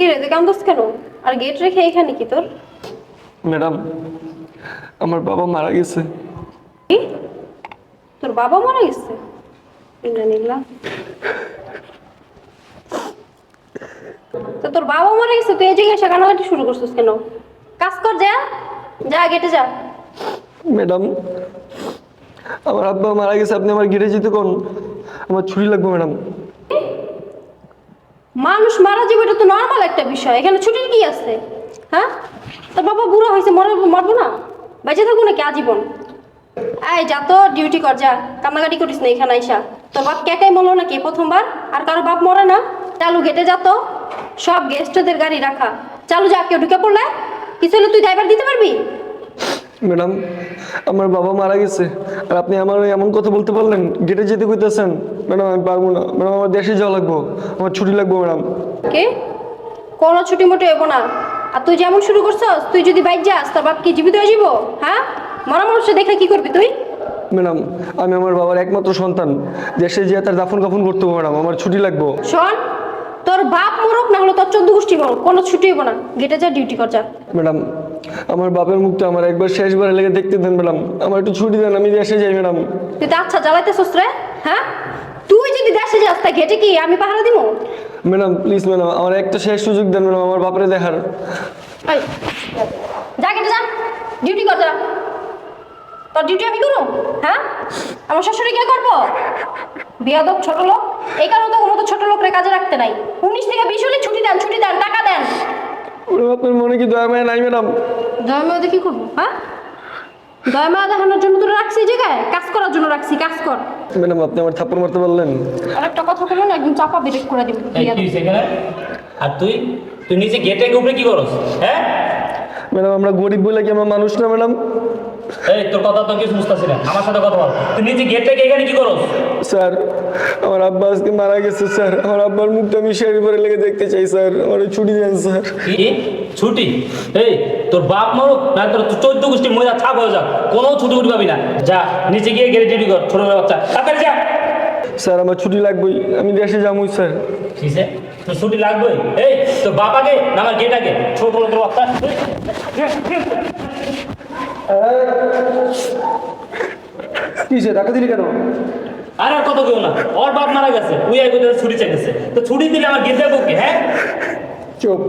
কি রে তুই কান্দস কেন? আর গেট রেখে এখানে কি তোর? ম্যাডাম আমার বাবা মারা গেছে। কি? তোর বাবা মারা গেছে? তো তোর বাবা মারা গেছে তুই এই জায়গায় এসে কান্নাকাটি শুরু করছিস কেন? কাজ কর যা। যা গেটে যা। ম্যাডাম আমার আব্বা মারা গেছে আপনি আমার গেটে যেতে কোন। আমার ছুরি লাগবে ম্যাডাম। মানুষ মারা যাবে, এটা তো নর্মাল একটা বিষয়। এখানে ছুটির কি আছে? হ্যাঁ? তোর বাবা বুড়ো হয়েছে মরে মরবো না? বেঁচে থাকব নাকি আজীবন? এই, যা তো ডিউটি কর, যা। কান্নাকাটি করিস না এখানে আইসা। তোর বাপ কেকাই মরলো নাকি প্রথমবার? আর কারও বাপ মরে না? চালু গেটে যা তো। সব গেস্টদের গাড়ি রাখা। চালু যা কেউ ঢুকে পড়লে? কিছু হলে তুই ড্রাইভার দিতে পারবি? ম্যাডাম আমার বাবা মারা গেছে আর আপনি আমার এমন কথা বলতে পারলেন গেটে যেতে কইতেছেন। ম্যাডাম আমি পারব না। ম্যাডাম আমার দেশে যাওয়া লাগবো আমার ছুটি লাগবো ম্যাডাম। কে? কোনো ছুটি মুটি হইব না। আর তুই যেমন শুরু করছস তুই যদি বাইক যাস তোর বাপ কি জীবিত হয়ে যাব? হ্যাঁ? মরা মানুষে দেখে কি করবি তুই? ম্যাডাম আমি আমার বাবার একমাত্র সন্তান। দেশে যেয়ে তার দাফন কাফন করতে হবে ম্যাডাম আমার ছুটি লাগবো। শোন তোর বাপ মরুক না হলো তোর চোদ্দ গোষ্ঠী মরুক কোনো ছুটি হইব না। গেটে যা ডিউটি কর যা। ম্যাডাম আমার বাপের মুখটা আমার একবার শেষবার লেগে দেখতে দেন ম্যাডাম। আমার একটু ছুটি দেন আমি দেশে যাই ম্যাডাম। তুই তো আচ্ছা জ্বালাইতেছস রে হ্যাঁ? তুই যদি দেশে যাস তা গেটে কি আমি পাহারা দিব ম্যাডাম প্লিজ ম্যাডাম আমার একটা শেষ সুযোগ দেন ম্যাডাম আমার বাপরে দেখার। এই, যা গেটে যা ডিউটি কর যা। তোর ডিউটি আমি করুম হ্যাঁ? আমার শ্বশুরে কে করব? বিয়াদব ছোট লোক এই কারণে তো কোনো তো ছোট লোকরে কাজে রাখতে নাই। উনিশ থেকে বিশ হলে ছুটি দেন ছুটি দেন টাকা দেন। ওরে আপনার মনে কি দয়া মায়া নাই ম্যাডাম? দয়াময় কি করব হ্যাঁ? দয়াময় দেখানোর জন্য তো রাখছি এই জায়গায়? কাজ করার জন্য রাখছি কাজ কর। ম্যাডাম আপনি আমার থাপ্পড় মারতে পারলেন। আর একটা কথা বলুন না একদম চাপা বিরেক করে দিবি এই কি আর তুই? তুই নিজে গেটে উপরে কি করছ হ্যাঁ? ম্যাডাম আমরা গরিব বলে কি আমরা মানুষ না ম্যাডাম? এই তোর কথা তো কিছু বুঝতেছি না। আমার সাথে কথা বল। তুই নিচে গেট থেকে এখানে কি করস? স্যার আমার আব্বা আজকে মারা গেছে স্যার। আমার আব্বার মুখটা আমি লেগে দেখতে চাই স্যার। আমার ছুটি দেন স্যার। কি? ছুটি? এই তোর বাপ মরুক না তোর চোদ্দ গোষ্ঠী মজা থাক হয়ে যাক। কোনো ছুটি উঠি পাবি না। যা নিচে গিয়ে কর ছোট বাচ্চা। তাড়াতাড়ি যা। স্যার আমার ছুটি লাগবেই। আমি দেশে যাব স্যার। ঠিক আছে তোর ছুটি লাগবে এই তোর বাবাকে না আমার গেট আগে? ছোট ছোট বাচ্চা। কিসে টাকা দিলি কেন? আর আর কত কেউ না। ওর বাপ মারা গেছে ওই আগে ছুটি চাইতেছে। তো ছুটি দিলে আমার গেট দেবো কি হ্যাঁ? চুপ।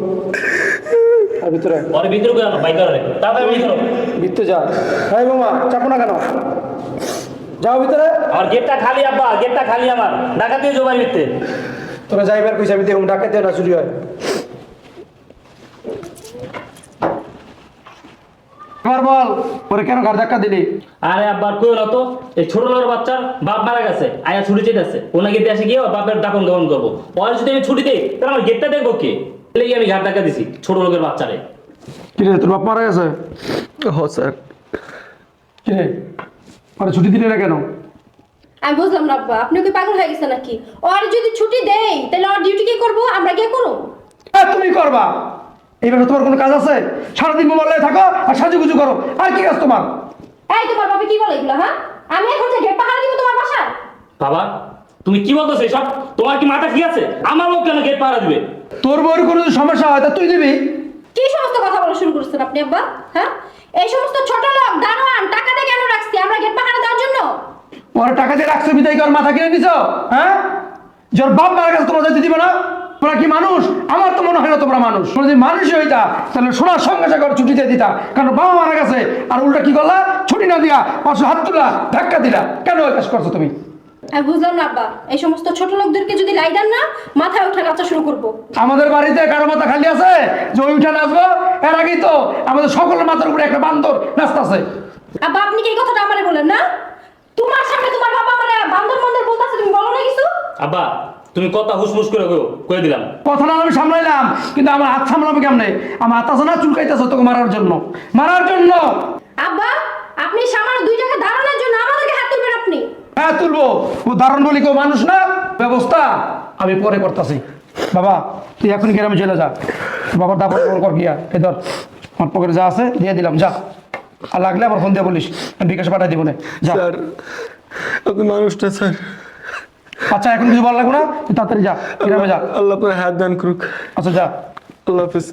আর ভিতরে? ওর ভিতরে কেন বাইক করে তাড়াতাড়ি করো ভিতরে যা। হ্যাঁ মামা চাপো না কেন? যাও ভিতরে। আমার গেটটা খালি আব্বা গেটটা খালি আমার। দিয়ে জোবাই মিথ্যে তোরা যাইবার কইছে আমি দেখুন ডাকাতে না চুরি হয়। এবার বল ওরে কেন ঘর ধাক্কা দিলি? আরে আব্বার কই না তো? এই ছোট লোকের বাচ্চার বাপ মারা গেছে আয়া ছুটি চেয়েছে ওনাকে দেশে গিয়ে বাপের দাপন দমন করব। পরে যদি আমি ছুটি দিই তাহলে আমার গেটটা দেখব কে? লেগে আমি ঘাট ধাক্কা দিছি ছোট লোকের বাচ্চারে। কিরে তোর বাপ মারা গেছে? হ স্যার। কিরে ওরে ছুটি দিলি না কেন? আমি বুঝলাম না আব্বা আপনি কি পাগল হয়ে গেছে নাকি? ওর যদি ছুটি দেই তাহলে ওর ডিউটি কি করব? আমরা কি করব তুমি করবা। এইভাবে তোমার কোনো কাজ আছে? সারাদিন মোবাইলে থাকো আর সাজুগুজু করো। আর কি কাজ তোমার? এই তোমার বাবা কি বলে এগুলো হ্যাঁ? আমি এখন যে গেট পাহারা দিব তোমার বাসার বাবা তুমি কি বলতেছো সব তোমার কি মাথা ঠিক আছে? আমার লোক কেন গেট পাহারা দিবে? তোর বউর কোনো সমস্যা হয় তা তুই দিবি। কি সমস্ত কথা বলা শুরু করছেন আপনি আব্বা? হ্যাঁ? এই সমস্ত ছোট লোক দারোয়ান টাকা দিয়ে কেন রাখছি আমরা গেট পাহারা দেওয়ার জন্য? ওরা টাকা দিয়ে রাখছো বিদায় কর মাথা কিনে নিছ হ্যাঁ? যার বাপ মারা গেছে তোমরা যেতে দিবে না? তোমরা কি মানুষ? আমার তো মনে হয় না তোমরা মানুষ। তোমরা যদি মানুষই হইতা তাহলে সোনার সঙ্গে সঙ্গে ছুটি দিয়ে দিতা। কারণ বাবা মারা গেছে আর উল্টা কি করলা? ছুটি না দিয়া পাশে হাত তুলা ধাক্কা দিলা। কেন ওই কাজ করছ তুমি? আমি বুঝলাম না আব্বা। এই সমস্ত ছোট লোকদেরকে যদি লাই দেন না মাথায় নাচা শুরু করব। আমাদের বাড়িতে কারও মাথা খালি আছে? যে ওই উঠে নাচবো? এর আগেই তো আমাদের সকলের মাথার উপরে একটা বান্দর নাচতেছে। আব্বা আপনি কি এই কথাটা আমারে বলেন না? তোমার সামনে তোমার বাবা আমারে বান্দর বলতাছে তুমি বলো না কিছু? আব্বা তুমি কথা হুসমুস করে কইও কয়ে দিলাম? কথাটা আমি সামলাইলাম কিন্তু আমার হাত সামলাবে কেমনে? আমার হাত আছে না চুলকাইতেছে তোকে মারার জন্য। মারার জন্য! আব্বা আপনি সামান্য দুই টাকা ধারণের জন্য আমাদেরকে হাত তুলবেন আপনি। হ্যাঁ তুলবো। উদাহরণ বলি কেউ মানুষ না? ব্যবস্থা আমি পরে করতেছি। বাবা তুই এখন গ্রামে চলে যা। বাবার দাপন কর কর গিয়া। এ ধর আমার পকেটে যা আছে দিয়ে দিলাম যা। আর লাগলে আবার ফোন দিয়ে বলিস। আমি বিকাশ পাঠাই দিব না। যা। স্যার আপনি মানুষটা স্যার। আচ্ছা এখন কিছু ভালো লাগবে না? তুই তাড়াতাড়ি যা গ্রামে যা। আল্লাহ আপনার হাত দান করুক। আচ্ছা যা। আল্লাহ হাফিজ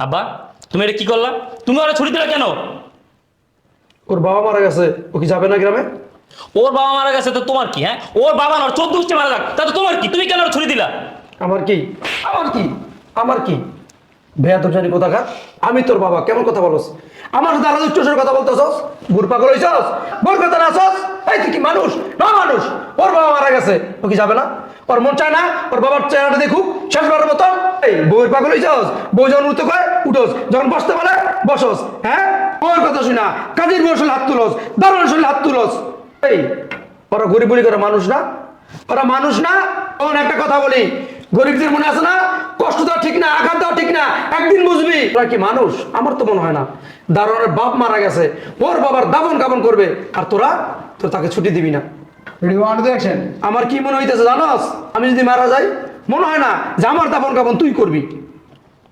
আব্বা তুমি এটা কি করলা? তুমি ওরা ছুটি দিলে কেন? ওর বাবা মারা গেছে। ও কি যাবে না গ্রামে? ওর বাবা মারা গেছে তো তোমার কি হ্যাঁ? ওর বাবা না চোদ্দ গোষ্ঠী মারা যাক। তা তো তোমার কি? তুমি কেন ওর ছুটি দিলা? আমার কি? আমার কি? আমার কি? ভেয়া তো জানি কোথাকার? আমি তোর বাবা, কেমন কথা বলস? আমার সাথে আলাদা উচ্চস্বর কথা বলতেছস? বুড় পাগল হইছস? বল কথা না আসস? এই, তুই কি মানুষ? না মানুষ। ওর বাবা মারা গেছে। ও কি যাবে না? ওর মন চায় না? ওর বাবার চেহারাটা দেখুক, শেষবারের মতো, এই, বউয়ের পাগল হইছস? বউ যখন উঠতে কয়, উঠোস। যখন বসতে বলে, বসস। হ্যাঁ? বউয়ের কথা শুনা। কাজের বউ হাত তুলস। দারুণ শুনলে হাত তুলস। এই, ওরা গরিব বলি করে মানুষ না? ওরা মানুষ না? তখন একটা কথা বলি। গরিবদের মনে আছে না? কষ্ট দেওয়া ঠিক না আঘাত দেওয়া ঠিক না একদিন বুঝবি। ওরা কি মানুষ? আমার তো মনে হয় না। দারোয়ানের বাপ মারা গেছে ওর বাবার দাবন কাবন করবে আর তোরা তো তাকে ছুটি দিবি না। আমার কি মনে হইতেছে জানোস? আমি যদি মারা যাই মনে হয় না যে আমার দাবন কাবন তুই করবি।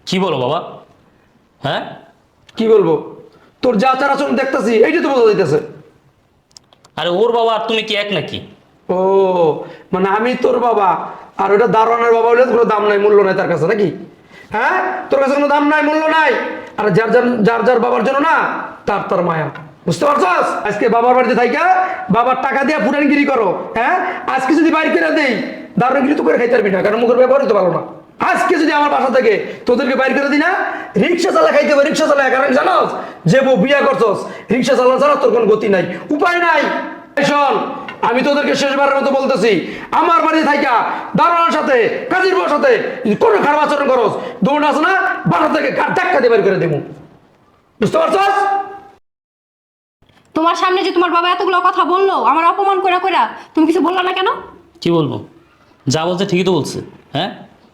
কি বলো বাবা? হ্যাঁ? কি বলব? তোর যা আচার আচরণ দেখতেছি এইটা তো বোঝা যাইতেছে। আরে ওর বাবা আর তুমি কি এক নাকি? ও মানে আমি তোর বাবা আর ওটা দারোয়ানের বাবা হলে কোনো দাম নাই, মূল্য নাই তার কাছে, নাকি? হ্যাঁ? তোর কাছে কোনো দাম নাই, মূল্য নাই? আর যার যার যার যার বাবার জন্য না, তার তার মায়া। বুঝতে পারছস? আজকে বাবার বাড়িতে থাইকা, বাবার টাকা দিয়ে ফুটানগিরি করো হ্যাঁ? আজকে যদি বাইর করে দেই দারুণগিরি তো করে খাইতে পারবি না, কারণ মুখের ব্যবহার হতে পারো না। আজকে যদি আমার বাসা থেকে তোদেরকে বাইর করে দিই না, রিক্সা চালা খাইতে হবে, রিক্সা চালা কারণ জানোস, যে বউ বিয়া করছস, রিক্সা চালানো ছাড়া তোর কোনো গতি নাই। উপায় নাই। শোন আমি তোদেরকে শেষবারের মতো বলতেছি আমার বাড়িতে থাইকা দারোয়ানের সাথে কাজীর বউর সাথে কোন খারাপ আচরণ করস দৌড় আছে না বাসা থেকে ধাক্কা দিয়ে বের করে দেবো বুঝতে পারছস? তোমার সামনে যে তোমার বাবা এতগুলো কথা বলল আমার অপমান করে করে তুমি কিছু বললা না কেন? কি বলব? যা বলছে ঠিকই তো বলছে হ্যাঁ?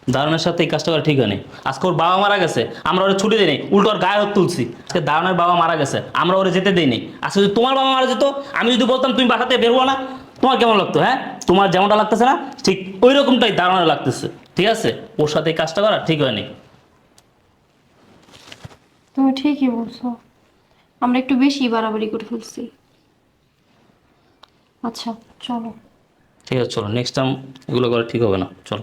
দারুণের সাথে এই কাজটা করা ঠিক হয়নি। আজকে ওর বাবা মারা গেছে আমরা ওরা ছুটি দিই উল্টো ওর গায়ে হাত তুলছি। আজকে দারুণের বাবা মারা গেছে আমরা ওরা যেতে দিইনি। আজকে যদি তোমার বাবা মারা যেত আমি যদি বলতাম তুমি বাসাতে বেরবো না তোমার কেমন লাগতো হ্যাঁ? তোমার যেমনটা লাগতেছে না ঠিক ওই রকমটাই দারুণের লাগতেছে। ঠিক আছে? ওর সাথে এই কাজটা করা ঠিক হয়নি। তুমি ঠিকই বলছো। আমরা একটু বেশি বাড়াবাড়ি করে ফেলছি। আচ্ছা চলো। ঠিক আছে চলো। নেক্সট টাইম এগুলো করা ঠিক হবে না। চলো।